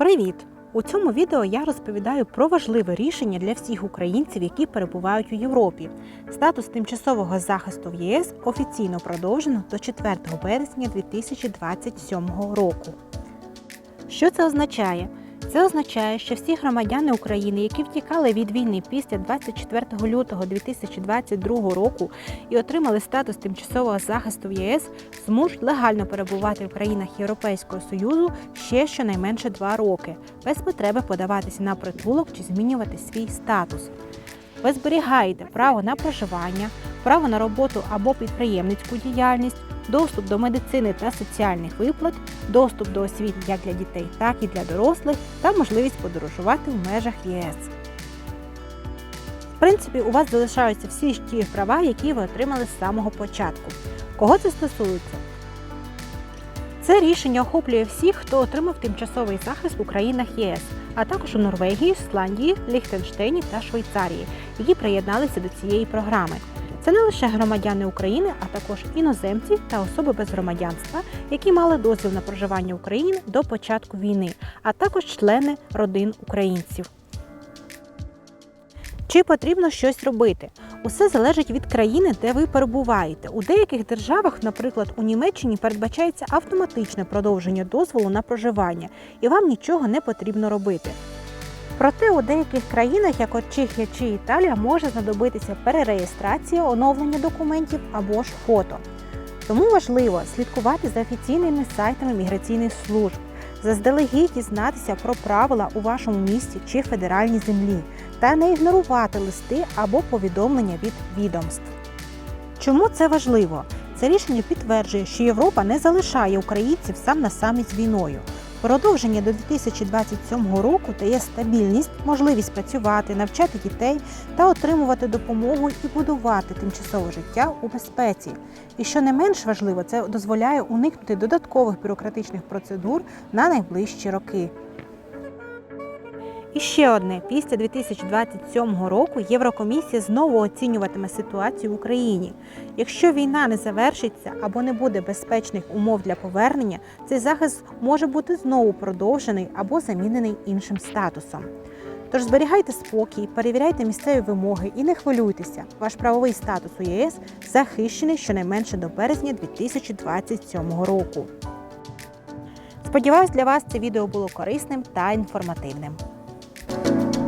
Привіт! У цьому відео я розповідаю про важливе рішення для всіх українців, які перебувають у Європі. Статус тимчасового захисту в ЄС офіційно продовжено до 4 березня 2027 року. Що це означає? Це означає, що всі громадяни України, які втікали від війни після 24 лютого 2022 року і отримали статус тимчасового захисту в ЄС, зможуть легально перебувати в країнах Європейського Союзу ще щонайменше два роки, без потреби подаватися на притулок чи змінювати свій статус. Ви зберігаєте право на проживання, право на роботу або підприємницьку діяльність, доступ до медицини та соціальних виплат, доступ до освіти як для дітей, так і для дорослих, та можливість подорожувати в межах ЄС. В принципі, у вас залишаються всі ж ті права, які ви отримали з самого початку. Кого це стосується? Це рішення охоплює всіх, хто отримав тимчасовий захист у країнах ЄС, а також у Норвегії, Ісландії, Ліхтенштейні та Швейцарії, які приєдналися до цієї програми. Це не лише громадяни України, а також іноземці та особи без громадянства, які мали дозвіл на проживання в Україні до початку війни, а також члени родин українців. Чи потрібно щось робити? Усе залежить від країни, де ви перебуваєте. У деяких державах, наприклад, у Німеччині, передбачається автоматичне продовження дозволу на проживання, і вам нічого не потрібно робити. Проте у деяких країнах, як от Чехія чи Італія, може знадобитися перереєстрація, оновлення документів або ж фото. Тому важливо слідкувати за офіційними сайтами міграційних служб, заздалегідь дізнатися про правила у вашому місті чи федеральній землі та не ігнорувати листи або повідомлення від відомств. Чому це важливо? Це рішення підтверджує, що Європа не залишає українців сам на самі з війною. Продовження до 2027 року дає стабільність, можливість працювати, навчати дітей та отримувати допомогу і будувати тимчасове життя у безпеці. І що не менш важливо, це дозволяє уникнути додаткових бюрократичних процедур на найближчі роки. І ще одне: після 2027 року Єврокомісія знову оцінюватиме ситуацію в Україні. Якщо війна не завершиться або не буде безпечних умов для повернення, цей захист може бути знову продовжений або замінений іншим статусом. Тож зберігайте спокій, перевіряйте місцеві вимоги і не хвилюйтеся. Ваш правовий статус у ЄС захищений щонайменше до березня 2027 року. Сподіваюсь, для вас це відео було корисним та інформативним. you